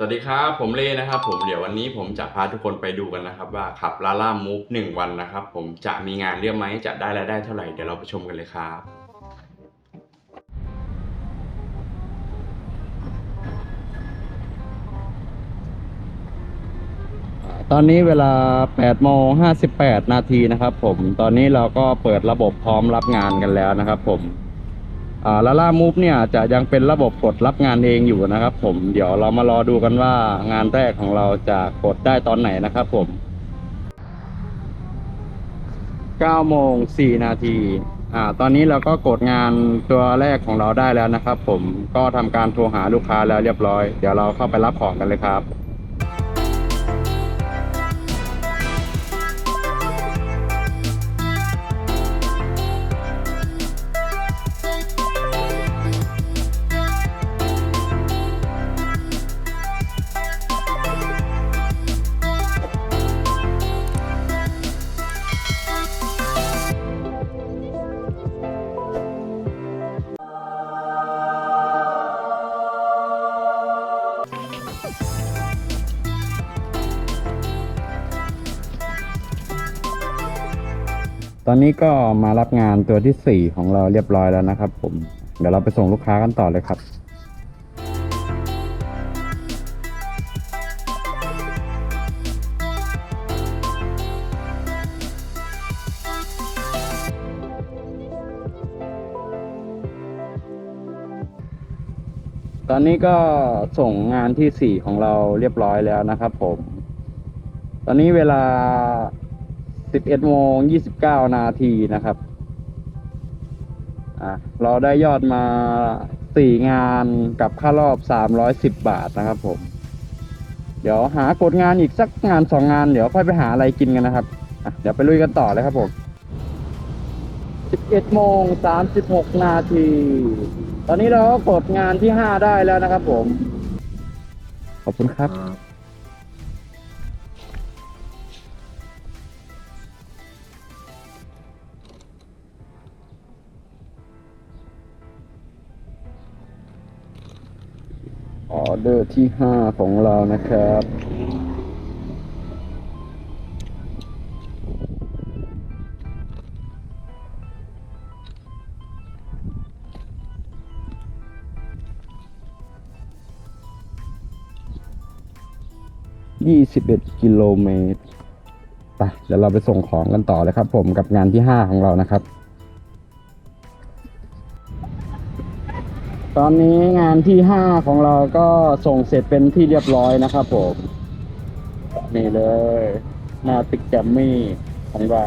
สวัสดีครับผมเล่นะครับผมเดี๋ยววันนี้ผมจะพาทุกคนไปดูกันนะครับว่าขับลาล่ามูฟหนึ่งวันนะครับ ผมจะมีงานเรียกไหมจะได้รายได้เท่าไหร่เดี๋ยวเราไปชมกันเลยครับตอนนี้เวลา8โมง58 นาทีนะครับผม ตอนนี้เราก็เปิดระบบพร้อมรับงานกันแล้วนะครับผม ลาล่ามูฟเนี่ยจะยังเป็นระบบกดรับงานเองอยู่นะครับ ผมเดี๋ยวเรามารอดูกันว่างานแรกของเราจะกดได้ตอนไหนนะครับผม9โมง4นาทีอ่าตอนนี้เราก็กดงานตัวแรกของเราได้แล้วนะครับ ผมก็ทำการโทรหาลูกค้าแล้วเรียบร้อย เดี๋ยวเราเข้าไปรับของกันเลยครับ ตอนนี้ก็มารับงานตัวที่สี่ของเราเรียบร้อยแล้วนะครับ ผม เดี๋ยวเราไปส่งลูกค้ากันต่อเลยครับตอนนี้ก็ส่งงานที่สี่ของเราเรียบร้อยแล้วนะครับผม ตอนนี้เวลา 11โมง29นาทีนะครับ อะเราได้ยอดมา4งานกับค่ารอบ310บาทนะครับผม เดี๋ยวหากดงานอีกสักงาน2งานเดี๋ยวค่อยไปหาอะไรกินกันนะครับ อะเดี๋ยวไปลุยกันต่อเลยครับผม11โมง36นาที ตอนนี้เราก็กดงานที่5ได้แล้วนะครับผม ขอบคุณครับ ออเดอร์ที่ห้าของเรานะครับ ยี่สิบเอ็ดกิโลเมตร ไป เดี๋ยวเราไปส่งของกันต่อเลยครับผมกับงานที่ห้าของเรานะครับ ตอนนี้งานที่ห้าของเราก็ส่งเสร็จเป็นที่เรียบร้อยนะครับผมนี่เลยหน้าติกแกมมี่ของเรา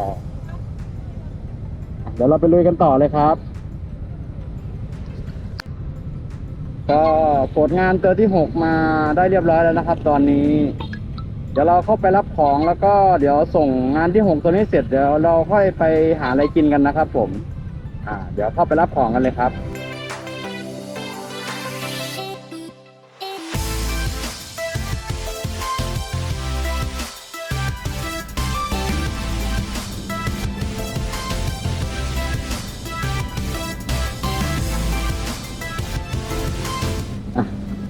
เดี๋ยวเราไปลุยกันต่อเลยครับ ก็กดงานเตอร์ที่หกมาได้เรียบร้อยแล้วนะครับ ตอนนี้ เดี๋ยวเราเข้าไปรับของแล้วก็เดี๋ยวส่งงานที่หกตัวนี้เสร็จเดี๋ยวเราค่อยไปหาอะไรกินกันนะครับ ผม อ่า เดี๋ยวเข้าไปรับของกันเลยครับ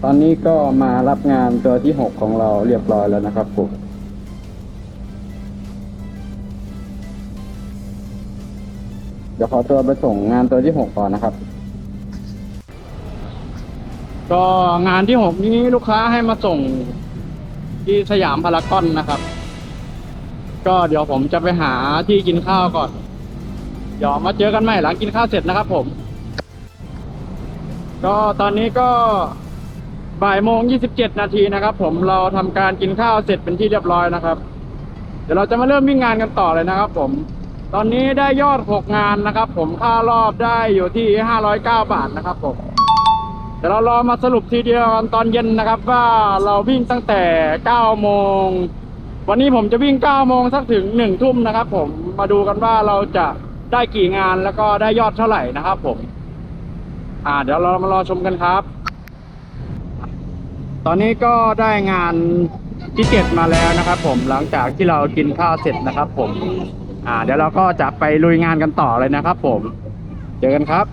ตอนนี้ก็มารับงานตัวที่หกของเราเรียบร้อยแล้วนะครับผมเดี๋ยวขอตัวไปส่งงานตัวที่หกก่อนนะครับ ก็งานที่หกนี้ลูกค้าให้มาส่งที่สยามพารากอนนะครับ ก็เดี๋ยวผมจะไปหาที่กินข้าวก่อน เดี๋ยวมาเจอกันใหม่หลังกินข้าวเสร็จนะครับผม ก็ตอนนี้ก็ บ่ายโมงยี่สิบเจ็ดนาทีนะครับ ผมเราทำการกินข้าวเสร็จเป็นที่เรียบร้อยนะครับ เดี๋ยวเราจะมาเริ่มวิ่งงานกันต่อเลยนะครับ ผม ตอนนี้ได้ยอดหกงานนะครับ ผมค่ารอบได้อยู่ที่ห้าร้อยเก้าบาทนะครับผมเดี๋ยวเรารอมาสรุปทีเดียวตอนเย็นนะครับ ว่าเราวิ่งตั้งแต่เก้าโมง วันนี้ผมจะวิ่งเก้าโมงสักถึงหนึ่งทุ่มนะครับ ผมมาดูกันว่าเราจะได้กี่งานแล้วก็ได้ยอดเท่าไหร่นะครับ ผม อ่า เดี๋ยวเรามารอชมกันครับ ตอนนี้ก็ได้งานที่เจ็ดมาแล้วนะครับ ผมหลังจากที่เรากินข้าวเสร็จนะครับ ผม อ่า เดี๋ยวเราก็จะไปลุยงานกันต่อเลยนะครับ ผม เจอกันครับ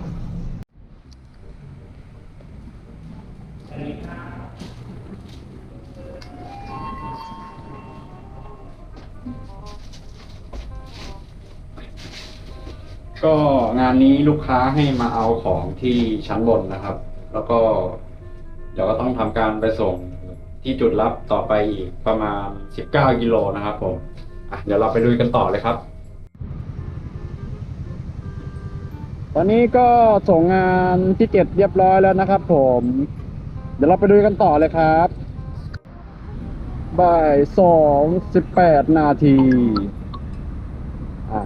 ก็งานนี้ลูกค้าให้มาเอาของที่ชั้นบนนะครับ แล้วก็ ดี๋ยวก็ต้องทำการไปส่งที่จุดรับต่อไปอีกประมาณ 19 กิโลนะครับผมอะเดี๋ยวเราไปดูกันต่อเลยครับ ตอนนี้ก็ส่งงานที่เจ็ดเรียบร้อยแล้วนะครับผม เดี๋ยวเราไปดูกันต่อเลยครับบ่ายสองสิบแปดนาทีอ่า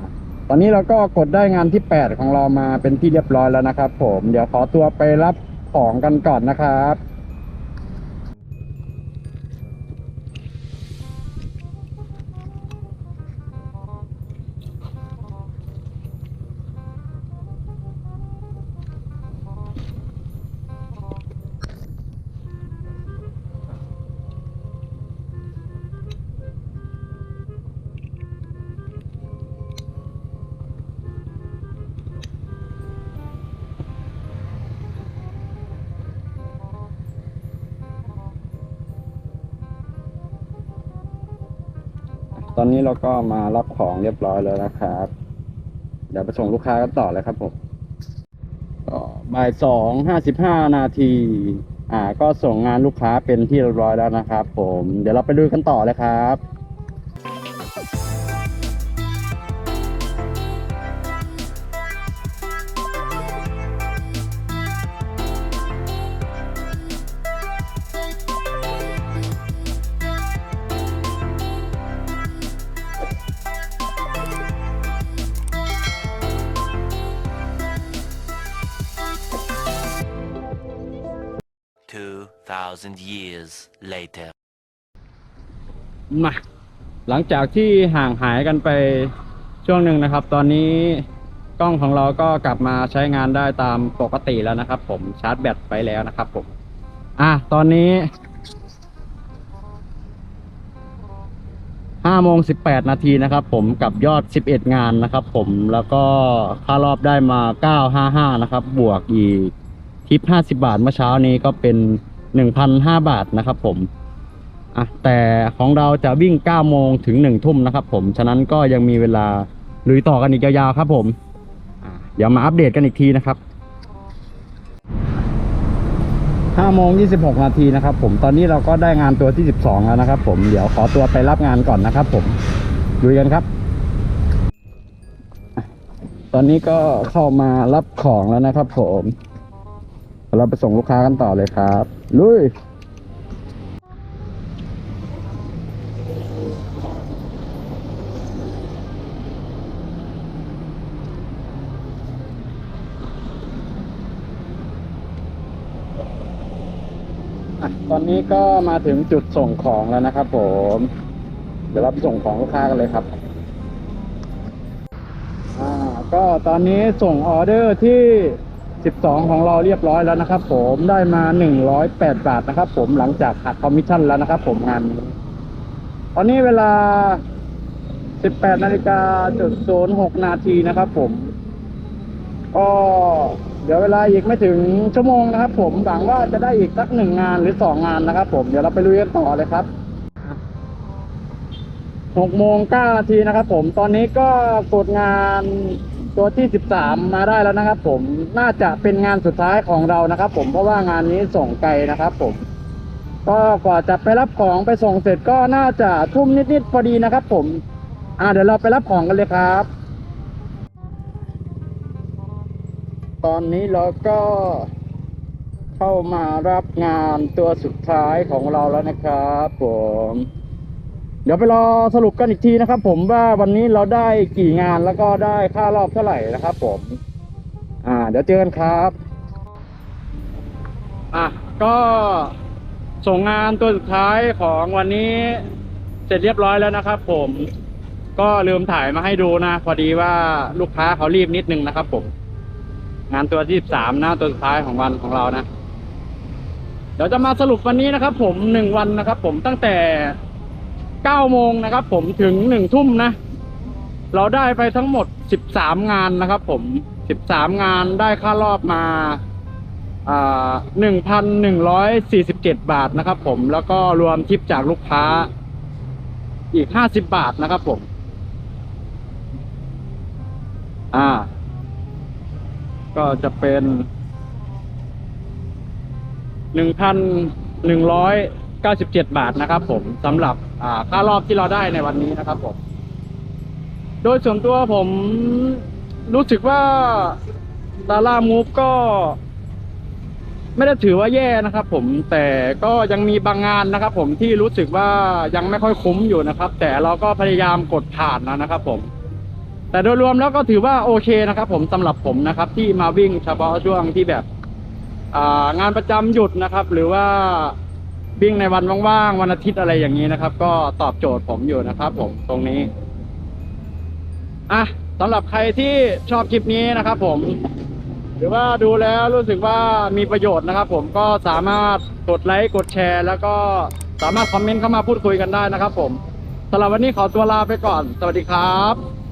ตอนนี้เราก็กดได้งานที่แปดของเรามาเป็นที่เรียบร้อยแล้วนะครับผม เดี๋ยวขอตัวไปรับของกันก่อนนะครับ ตอนนี้เราก็มารับของเรียบร้อยแล้วนะครับ เดี๋ยวไปส่งลูกค้ากันต่อเลยครับผมก็บ่ายสองห้าสิบห้านาที อ่า ก็ส่งงานลูกค้าเป็นที่เรียบร้อยแล้วนะครับ ผม เดี๋ยวเราไปดูกันต่อเลยครับ 2,000 years later. มา หลังจากที่ห่างหายกันไปช่วงหนึ่งนะครับ ตอนนี้กล้องของเราก็กลับมาใช้งานได้ตามปกติแล้วนะครับ ผมชาร์จแบตไปแล้วนะครับผม อะ ตอนนี้ห้าโมงสิบแปดนาทีนะครับ ผมกับยอดสิบเอ็ดงานนะครับ ผมแล้วก็ค่ารอบได้มาเก้าห้าห้านะครับ บวกอีก ทิปห้าสิบาทเมื่อเช้านี้ก็เป็นหนึ่งพันห้าบาทนะครับผมอะแต่ของเราจะวิ่ง 9 โมงถึง 1 ทุ่มนะครับผม ฉะนั้นก็ยังมีเวลาลุยต่อกันอีกยาวๆครับผมเดี๋ยวมาอัปเดตกันอีกทีนะครับ5โมง26 นาทีนะครับผม ตอนนี้เราก็ได้งานตัวที่ 12 แล้วนะครับผม เดี๋ยวขอตัวไปรับงานก่อนนะครับผมลุยกันครับ ตอนนี้ก็เข้ามารับของแล้วนะครับผม เราไปส่งลูกค้ากันต่อเลยครับ ลุย ตอนนี้ก็มาถึงจุดส่งของแล้วนะครับผม เดี๋ยวเราไปส่งของลูกค้ากันเลยครับอ่าก็ตอนนี้ส่งออเดอร์ที่ 12 ของเราเรียบร้อยแล้วนะครับ ผมได้มา 108 บาทนะครับ ผมหลังจากหักคอมมิชชั่นแล้วนะครับ ผมงานนี้ตอนนี้เวลา 18นาฬิกาจุดศูนย์หกนาทีนะครับ ผมก็เดี๋ยวเวลาอีกไม่ถึงชั่วโมงนะครับ ผมหวังว่าจะได้อีกสักหนึ่งงานหรือสองงานนะครับ ผมเดี๋ยวเราไปลุยกันต่อเลยครับหกโมงเก้านาทีนะครับ ผมตอนนี้ก็กดงาน ตัวที่สิบสามมาได้แล้วนะครับ ผมน่าจะเป็นงานสุดท้ายของเรานะครับ ผมเพราะว่างานนี้ส่งไกลนะครับ ผม ก็กว่าจะไปรับของไปส่งเสร็จก็น่าจะทุ่มนิดๆพอดีนะครับ ผม อ่าเดี๋ยวเราไปรับของกันเลยครับ ตอนนี้เราก็เข้ามารับงานตัวสุดท้ายของเราแล้วนะครับ ผม เดี๋ยวไปรอสรุปกันอีกทีนะครับ ผมว่าวันนี้เราได้กี่งานแล้วก็ได้ค่ารอบเท่าไหร่นะครับ ผม อ่า เดี๋ยวเจอกันครับ อะก็ส่งงานตัวสุดท้ายของวันนี้เสร็จเรียบร้อยแล้วนะครับ ผม ก็ลืมถ่ายมาให้ดูนะ พอดีว่าลูกค้าเขารีบนิดนึงนะครับ ผม งานตัวที่สามนะตัวสุดท้ายของวันของเรานะเดี๋ยวจะมาสรุปวันนี้นะครับ ผมหนึ่งวันนะครับ ผมตั้งแต่ เก้าโมงนะครับผมถึงหนึ่งทุ่มนะ เราได้ไปทั้งหมดสิบสามงานนะครับผมสิบสามงานได้ค่ารอบมาอ่าหนึ่งพันหนึ่งร้อยสี่สิบเจ็ดบาทนะครับผมแล้วก็รวมทิปจากลูกค้าอีกห้าสิบบาทนะครับผม อ่า ก็จะเป็นหนึ่งพันหนึ่งร้อยเก้าสิบเจ็ดบาทนะครับผมสำหรับ ค่ารอบที่เราได้ในวันนี้นะครับผม โดยส่วนตัวผมรู้สึกว่าดาร่ามูฟก็ ไม่ได้ถือว่าแย่นะครับผมแต่ก็ยังมีบางงานนะครับผมที่รู้สึกว่ายังไม่ค่อยคุ้มอยู่นะครับ แต่เราก็พยายามกดผ่านนะนะครับผม แต่โดยรวมแล้วก็ถือว่าโอเคนะครับ ผมสำหรับผมนะครับ ที่มาวิ่งเฉพาะช่วงที่แบบงานประจำหยุดนะครับ หรือว่า วิ่งในวันว่างๆ วันอาทิตย์อะไรอย่างนี้นะครับ ก็ตอบโจทย์ผมอยู่นะครับ ผมตรงนี้อะสำหรับใครที่ชอบคลิปนี้นะครับ ผม หรือว่าดูแล้วรู้สึกว่ามีประโยชน์นะครับ ผมก็สามารถกดไลค์กดแชร์ แล้วก็สามารถคอมเมนต์เข้ามาพูดคุยกันได้นะครับ ผมสำหรับวันนี้ขอตัวลาไปก่อน สวัสดีครับ